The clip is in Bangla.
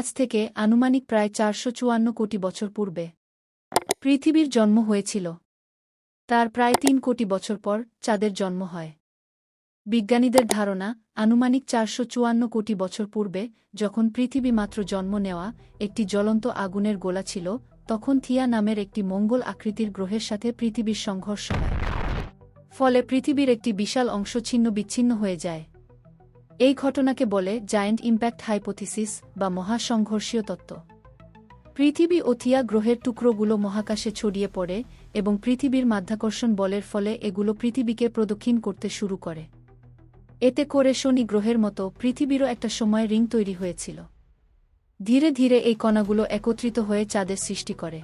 আজ থেকে আনুমানিক প্রায় চারশো চুয়ান্ন কোটি বছর পূর্বে পৃথিবীর জন্ম হয়েছিল। তার প্রায় তিন কোটি বছর পর চাঁদের জন্ম হয়। বিজ্ঞানীদের ধারণা, আনুমানিক চারশো চুয়ান্ন কোটি বছর পূর্বে যখন পৃথিবী মাত্র জন্ম নেওয়া একটি জ্বলন্ত আগুনের গোলা ছিল, তখন থিয়া নামের একটি মঙ্গল আকৃতির গ্রহের সাথে পৃথিবীর সংঘর্ষ হয়। ফলে পৃথিবীর একটি বিশাল অংশ ছিন্ন বিচ্ছিন্ন হয়ে যায়। এই ঘটনাকে বলে জায়েন্ট ইম্প্যাক্ট হাইপোথিসিস বা মহাসংঘর্ষীয় তত্ত্ব। পৃথিবী ও থিয়া গ্রহের টুকরোগুলো মহাকাশে ছড়িয়ে পড়ে এবং পৃথিবীর মাধ্যাকর্ষণ বলের ফলে এগুলো পৃথিবীকে প্রদক্ষিণ করতে শুরু করে। এতে করে শনি গ্রহের মতো পৃথিবীরও একটা সময় রিং তৈরি হয়েছিল। ধীরে ধীরে এই কণাগুলো একত্রিত হয়ে চাঁদের সৃষ্টি করে।